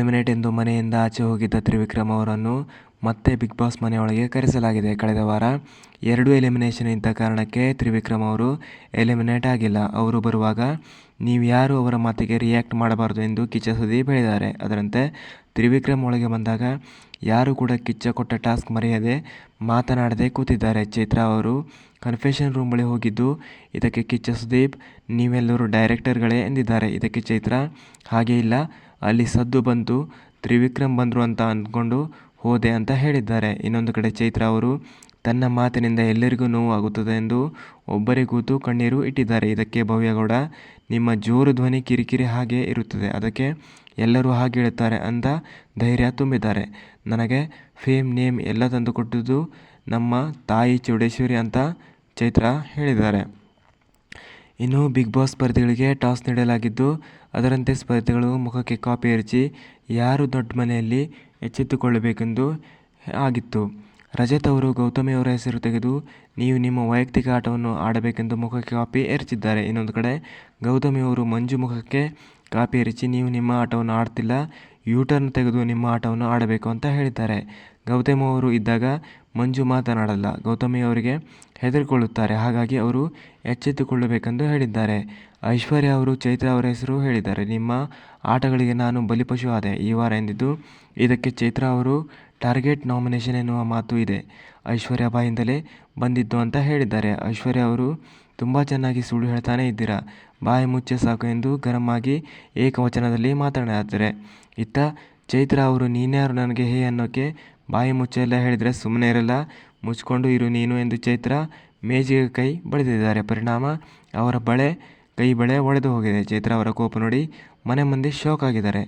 Eliminate ಎಂದು ಮನೆಯಿಂದ ಆಚೆ ಹೋಗಿದ್ದ ತ್ರಿವಿಕ್ರಮ್ ಅವರನ್ನು ಮತ್ತೆ ಬಿಗ್ ಬಾಸ್ ಮನೆಯೊಳಗೆ ಕರೆಸಲಾಗಿದೆ. ಕಳೆದ ವಾರ ಎರಡು ಎಲಿಮಿನೇಷನ್ ಇದ್ದ ಕಾರಣಕ್ಕೆ ತ್ರಿವಿಕ್ರಮ್ ಅವರು ಎಲಿಮಿನೇಟ್ ಆಗಿಲ್ಲ. ಅವರು ಬರುವಾಗ, ನೀವು ಯಾರು ಅವರ ಮಾತಿಗೆ ರಿಯಾಕ್ಟ್ ಮಾಡಬಾರದು ಎಂದು ಕಿಚ್ಚ ಸುದೀಪ್ ಹೇಳಿದ್ದಾರೆ. ಅದರಂತೆ, ತ್ರಿವಿಕ್ರಮ್ ಒಳಗೆ ಬಂದಾಗ, ಯಾರು ಕೂಡ ಕಿಚ್ಚ ಕೊಟ್ಟ ಟಾಸ್ಕ್ ಮರೆಯದೆ ಮಾತನಾಡದೆ ಕೂತಿದ್ದಾರೆ. ಚೈತ್ರಾ ಅವರು ಕನ್ಫೆಷನ್ ರೂಮ್ ಬಳಿ ಹೋಗಿದ್ದು, ಇದಕ್ಕೆ ಕಿಚ್ಚ ಸುದೀಪ್, ನೀವೆಲ್ಲರೂ ಡೈರೆಕ್ಟರ್ಗಳೇ ಎಂದಿದ್ದಾರೆ. ಇದಕ್ಕೆ ಚೈತ್ರಾ, ಹಾಗೇ ಇಲ್ಲ. ಅಲ್ಲಿ ಸದ್ದು ಬಂತು, ತ್ರಿವಿಕ್ರಮ್ ಬಂದರು ಅಂತ ಅಂದ್ಕೊಂಡು ಹೋದೆ ಅಂತ ಹೇಳಿದ್ದಾರೆ. ಇನ್ನೊಂದು ಕಡೆ ಚೈತ್ರ ಅವರು, ತನ್ನ ಮಾತಿನಿಂದ ಎಲ್ಲರಿಗೂ ನೋವಾಗುತ್ತದೆ ಎಂದು ಒಬ್ಬರೇ ಕೂತು ಕಣ್ಣೀರು ಇಟ್ಟಿದ್ದಾರೆ. ಇದಕ್ಕೆ ಭವ್ಯಗೌಡ, ನಿಮ್ಮ ಜೋರು ಧ್ವನಿ ಕಿರಿಕಿರಿ ಹಾಗೆ ಇರುತ್ತದೆ. ಅದಕ್ಕೆ ಎಲ್ಲರೂ ಹಾಗೆ ಹೇಳುತ್ತಾರೆ ಅಂತ ಧೈರ್ಯ ತುಂಬಿದ್ದಾರೆ. ನನಗೆ ಫೇಮ್ ನೇಮ್ ಎಲ್ಲ ತಂದುಕೊಟ್ಟಿದ್ದು ನಮ್ಮ ತಾಯಿ ಚೌಡೇಶ್ವರಿ ಅಂತ ಚೈತ್ರ ಹೇಳಿದ್ದಾರೆ. ಇನ್ನು ಬಿಗ್ ಬಾಸ್ ಸ್ಪರ್ಧಿಗಳಿಗೆ ಟಾಸ್ ನೀಡಲಾಗಿದ್ದು, ಅದರಂತೆ ಸ್ಪರ್ಧಿಗಳು ಮುಖಕ್ಕೆ ಕಾಪಿ ಎರಚಿ ಯಾರು ದೊಡ್ಡ ಮನೆಯಲ್ಲಿ ಎಚ್ಚೆತ್ತುಕೊಳ್ಳಬೇಕೆಂದು ಆಗಿತ್ತು. ರಜತ್ ಅವರು ಗೌತಮಿ ಅವರ ಹೆಸರು ತೆಗೆದು, ನೀವು ನಿಮ್ಮ ವೈಯಕ್ತಿಕ ಆಟವನ್ನು ಆಡಬೇಕೆಂದು ಮುಖಕ್ಕೆ ಕಾಪಿ ಎರಚಿದ್ದಾರೆ ಇನ್ನೊಂದು ಕಡೆ, ಗೌತಮಿ ಅವರು ಮಂಜು ಮುಖಕ್ಕೆ ಕಾಪಿ ಎರಚಿ ನೀವು ನಿಮ್ಮ ಆಟವನ್ನು ಆಡ್ತಿಲ್ಲ ಯೂಟರ್ನ್ ತೆಗೆದು ನಿಮ್ಮ ಆಟವನ್ನು ಆಡಬೇಕು ಅಂತ ಹೇಳಿದ್ದಾರೆ. ಗೌತಮ್ ಅವರು ಇದ್ದಾಗ ಮಂಜು ಮಾತನಾಡಲ್ಲ. ಗೌತಮಿ ಅವರಿಗೆ ಹೆದರಿಕೊಳ್ಳುತ್ತಾರೆ. ಹಾಗಾಗಿ ಅವರು ಎಚ್ಚೆತ್ತುಕೊಳ್ಳಬೇಕೆಂದು ಹೇಳಿದ್ದಾರೆ. ಐಶ್ವರ್ಯ ಅವರು ಚೈತ್ರ ಅವರ ಹೆಸರು ಹೇಳಿದ್ದಾರೆ. ನಿಮ್ಮ ಆಟಗಳಿಗೆ ನಾನು ಬಲಿಪಶು ಆದೆ ಈ ವಾರ ಎಂದಿದ್ದು ಇದಕ್ಕೆ ಚೈತ್ರ ಅವರು ಟಾರ್ಗೆಟ್ ನಾಮಿನೇಷನ್ ಎನ್ನುವ ಮಾತು ಇದೆ. ಐಶ್ವರ್ಯ ಬಾಯಿಂದಲೇ ಬಂದಿದ್ದು ಅಂತ ಹೇಳಿದ್ದಾರೆ. ಐಶ್ವರ್ಯ ಅವರು ತುಂಬ ಚೆನ್ನಾಗಿ ಸುಳ್ಳು ಹೇಳ್ತಾನೆ ಇದ್ದೀರಾ? ಬಾಯಿ ಮುಚ್ಚೆ ಸಾಕು ಎಂದು ಗರಂ ಆಗಿ ಏಕವಚನದಲ್ಲಿ ಮಾತನಾಡಿದ್ದಾರೆ. ಇತ್ತ ಚೈತ್ರ ಅವರು, ನೀನ್ಯಾರು ನನಗೆ ಹೇ ಅನ್ನೋಕ್ಕೆ ಬಾಯಿ ಮುಚ್ಚೆಲ್ಲ ಹೇಳಿದರೆ ಸುಮ್ಮನೆ ಇರಲ್ಲ. ಮುಚ್ಕೊಂಡು ಇರು ನೀನು ಎಂದು ಚೈತ್ರ ಮೇಜಿಗೆ ಕೈ ಬಳಿದಿದ್ದಾರೆ ಪರಿಣಾಮ ಅವರ ಬಳೆ, ಕೈ ಬಳೆ ಒಡೆದು ಹೋಗಿದೆ. ಚೈತ್ರ ಅವರ ಕೋಪ ನೋಡಿ ಮನೆ ಮಂದಿ ಶಾಕ್ ಆಗಿದ್ದಾರೆ.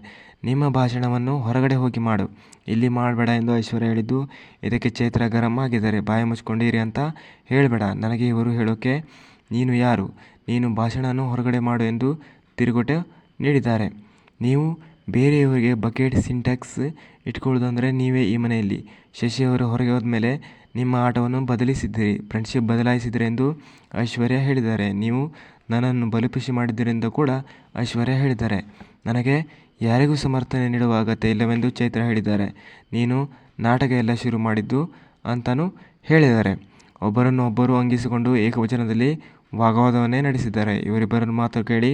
ನಿಮ್ಮ ಭಾಷಣವನ್ನು ಹೊರಗಡೆ ಹೋಗಿ ಮಾಡು. ಇಲ್ಲಿ ಮಾಡಬೇಡ ಎಂದು ಐಶ್ವರ್ಯ ಹೇಳಿದ್ದು, ಇದಕ್ಕೆ ಚೈತ್ರ ಗರಂ ಆಗಿದ್ದಾರೆ. ಬಾಯಿ ಮುಚ್ಕೊಂಡಿರಿ ಅಂತ ಹೇಳಬೇಡ. ನನಗೆ ಇವರು ಹೇಳೋಕೆ ನೀನು ಯಾರು? ನೀನು ಭಾಷಣವನ್ನು ಹೊರಗಡೆ ಮಾಡು ಎಂದು ತಿರುಗೊಟೆ ನೀಡಿದ್ದಾರೆ. ನೀವು ಬೇರೆಯವರಿಗೆ ಬಕೆಟ್ ಸಿಂಟ್ಯಾಕ್ಸ್ ಇಟ್ಕೊಳ್ಳೋದಂದರೆ ನೀವೇ ಈ ಮನೆಯಲ್ಲಿ. ಶಶಿ ಅವರು ಹೊರಗೆ ಹೋದ್ಮೇಲೆ ನಿಮ್ಮ ಆಟವನ್ನು ಬದಲಿಸಿದ್ದೀರಿ ಫ್ರೆಂಡ್ಶಿಪ್ ಬದಲಾಯಿಸಿದ್ರಿ ಎಂದು ಐಶ್ವರ್ಯ ಹೇಳಿದ್ದಾರೆ. ನೀವು ನನ್ನನ್ನು ಬಲಿಪಶು ಮಾಡಿದ್ದೀರೆಂದು ಕೂಡ ಐಶ್ವರ್ಯ ಹೇಳಿದ್ದಾರೆ. ನನಗೆ ಯಾರಿಗೂ ಸಮರ್ಥನೆ ನೀಡುವ ಅಗತ್ಯ ಇಲ್ಲವೆಂದು ಚೈತ್ರ ಹೇಳಿದ್ದಾರೆ. ನೀನು ನಾಟಕ ಎಲ್ಲ ಶುರು ಮಾಡಿದ್ದು ಅಂತಲೂ ಹೇಳಿದ್ದಾರೆ. ಒಬ್ಬರನ್ನು ಒಬ್ಬರು ಅಂಗಿಸಿಕೊಂಡು ಏಕವಚನದಲ್ಲಿ ವಾಗವಾದವನ್ನೇ ನಡೆಸಿದ್ದಾರೆ. ಇವರಿಬ್ಬರನ್ನು ಮಾತು ಕೇಳಿ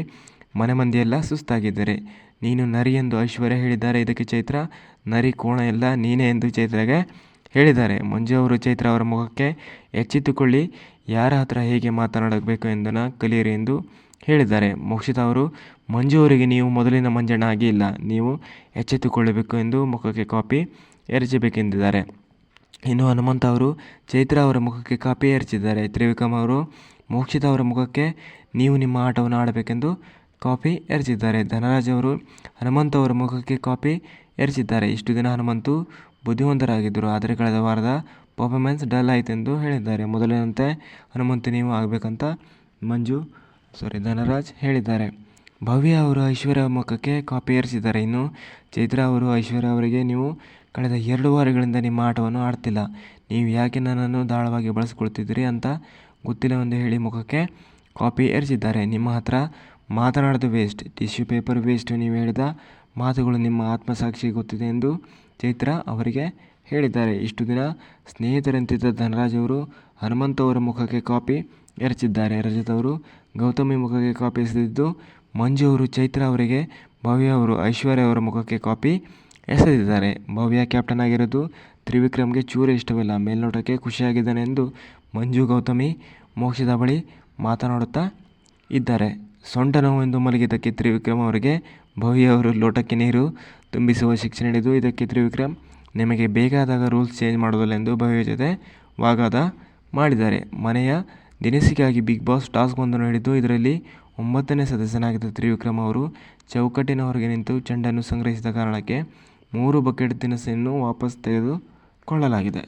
ಮನೆ ಮಂದಿಯೆಲ್ಲ ಸುಸ್ತಾಗಿದ್ದಾರೆ. ನೀನು ನರಿ ಎಂದು ಐಶ್ವರ್ಯ ಹೇಳಿದ್ದಾರೆ. ಇದಕ್ಕೆ ಚೈತ್ರ, ನರಿ ಕೋಣ ಎಲ್ಲ ನೀನೇ ಎಂದು ಚೈತ್ರಾಗೆ ಹೇಳಿದ್ದಾರೆ. ಮಂಜು ಅವರು ಚೈತ್ರ ಅವರ ಮುಖಕ್ಕೆ ಎಚ್ಚೆತ್ತುಕೊಳ್ಳಿ ಯಾರ ಹತ್ರ ಹೇಗೆ ಮಾತನಾಡಬೇಕು ಎಂದನ್ನು ಕಲಿಯಿರಿ ಎಂದು ಹೇಳಿದ್ದಾರೆ. ಮೋಕ್ಷಿತ ಅವರು, ಮಂಜು ಅವರಿಗೆ ನೀವು ಮೊದಲಿನ ಮಂಜಣ್ಣ ಆಗಿ ಇಲ್ಲ, ನೀವು ಎಚ್ಚೆತ್ತುಕೊಳ್ಳಬೇಕು ಎಂದು ಮುಖಕ್ಕೆ ಕಾಪಿ ಎರಚಬೇಕೆಂದಿದ್ದಾರೆ ಇನ್ನು ಹನುಮಂತ ಅವರು, ಚೈತ್ರ ಅವರ ಮುಖಕ್ಕೆ ಕಾಪಿ ಎರಚಿದ್ದಾರೆ ತ್ರಿವಿಕ್ರಮ್ ಅವರು, ಮೋಕ್ಷಿತ ಅವರ ಮುಖಕ್ಕೆ ನೀವು ನಿಮ್ಮ ಆಟವನ್ನು ಆಡಬೇಕೆಂದು ಕಾಪಿ ಎರಚಿದ್ದಾರೆ ಧನರಾಜ್ ಅವರು ಹನುಮಂತ ಅವರ ಮುಖಕ್ಕೆ ಕಾಪಿ ಎರಚಿದ್ದಾರೆ ಇಷ್ಟು ದಿನ ಹನುಮಂತು ಬುದ್ಧಿವಂತರಾಗಿದ್ದರು. ಆದರೆ ಕಳೆದ ವಾರದ ಪರ್ಫಾರ್ಮೆನ್ಸ್ ಡಲ್ ಆಯಿತೆಂದು ಹೇಳಿದ್ದಾರೆ. ಮೊದಲಿನಂತೆ ಹನುಮಂತು ನೀವು ಆಗಬೇಕಂತ ಮಂಜು ಸಾರಿ ಧನರಾಜ್ ಹೇಳಿದ್ದಾರೆ. ಭವ್ಯ ಅವರು ಐಶ್ವರ್ಯ ಮುಖಕ್ಕೆ ಕಾಪಿ ಏರಿಸಿದ್ದಾರೆ ಇನ್ನು ಚೈತ್ರ ಅವರು, ಐಶ್ವರ್ಯ ಅವರಿಗೆ ನೀವು ಕಳೆದ ಎರಡು ವಾರಗಳಿಂದ ನಿಮ್ಮ ಆಟವನ್ನು ಆಡ್ತಿಲ್ಲ. ನೀವು ಯಾಕೆ ನನ್ನನ್ನು ದಾಳವಾಗಿ ಬಳಸ್ಕೊಳ್ತಿದ್ದೀರಿ ಅಂತ ಗೊತ್ತಿಲ್ಲವೆಂದು ಹೇಳಿ ಮುಖಕ್ಕೆ ಕಾಪಿ ಏರಿಸಿದ್ದಾರೆ ನಿಮ್ಮ ಹತ್ರ ಮಾತನಾಡೋದು ವೇಸ್ಟ್ ಟಿಶ್ಯೂ ಪೇಪರ್ ವೇಸ್ಟ್ ನೀವು ಹೇಳಿದ ಮಾತುಗಳು ನಿಮ್ಮ ಆತ್ಮಸಾಕ್ಷಿ ಗೊತ್ತಿದೆ ಎಂದು ಚೈತ್ರ ಅವರಿಗೆ ಹೇಳಿದ್ದಾರೆ. ಇಷ್ಟು ದಿನ ಸ್ನೇಹಿತರಂತಿದ್ದ ಧನರಾಜ್ ಅವರು ಹನುಮಂತ ಅವರ ಮುಖಕ್ಕೆ ಕಾಪಿ ಎರಚಿದ್ದಾರೆ. ರಜತ್ ಅವರು ಗೌತಮಿ ಮುಖಕ್ಕೆ ಕಾಪಿ ಎಸೆದಿದ್ದು, ಮಂಜು ಅವರು, ಚೈತ್ರ ಅವರಿಗೆ, ಭವ್ಯ ಅವರು, ಐಶ್ವರ್ಯ ಅವರ ಮುಖಕ್ಕೆ ಕಾಪಿ ಎಸೆದಿದ್ದಾರೆ. ಭವ್ಯ ಕ್ಯಾಪ್ಟನ್ ಆಗಿರೋದು ತ್ರಿವಿಕ್ರಮ್ಗೆ ಚೂರು ಇಷ್ಟವಿಲ್ಲ. ಮೇಲ್ನೋಟಕ್ಕೆ ಖುಷಿಯಾಗಿದ್ದಾನೆ ಎಂದು ಮಂಜು ಗೌತಮಿ ಮೋಕ್ಷದ ಬಳಿ ಮಾತನಾಡುತ್ತಾ ಇದ್ದಾರೆ. ಸೊಂಟ ನೋವು ಎಂದು ಮಲಗಿದ್ದಕ್ಕೆ ತ್ರಿವಿಕ್ರಮ್ ಅವರಿಗೆ ಭವ್ಯ ಅವರು ಲೋಟಕ್ಕೆ ನೀರು ತುಂಬಿಸುವ ಶಿಕ್ಷೆ ನೀಡಿದ್ದು. ಇದಕ್ಕೆ ತ್ರಿವಿಕ್ರಮ್, ನಿಮಗೆ ಬೇಕಾದಾಗ ರೂಲ್ಸ್ ಚೇಂಜ್ ಮಾಡೋದಲ್ಲ ಎಂದು ಭವ್ಯ ಜೊತೆ ವಾಗಾದ ಮಾಡಿದ್ದಾರೆ. ಮನೆಯ ದಿನಸಿಗಾಗಿ ಬಿಗ್ ಬಾಸ್ ಟಾಸ್ಕ್ ಒಂದನ್ನು ನೀಡಿದ್ದು ಇದರಲ್ಲಿ ಒಂಬತ್ತನೇ ಸದಸ್ಯನಾಗಿದ್ದ ತ್ರಿವಿಕ್ರಮ್ ಅವರು ಚೌಕಟ್ಟಿನ ಹೊರಗೆ ನಿಂತು ಚೆಂಡನ್ನು ಸಂಗ್ರಹಿಸಿದ ಕಾರಣಕ್ಕೆ ಮೂರು ಬಕೆಟ್ ದಿನಸಿಯನ್ನು ವಾಪಸ್ ತೆಗೆದುಕೊಳ್ಳಲಾಗಿದೆ.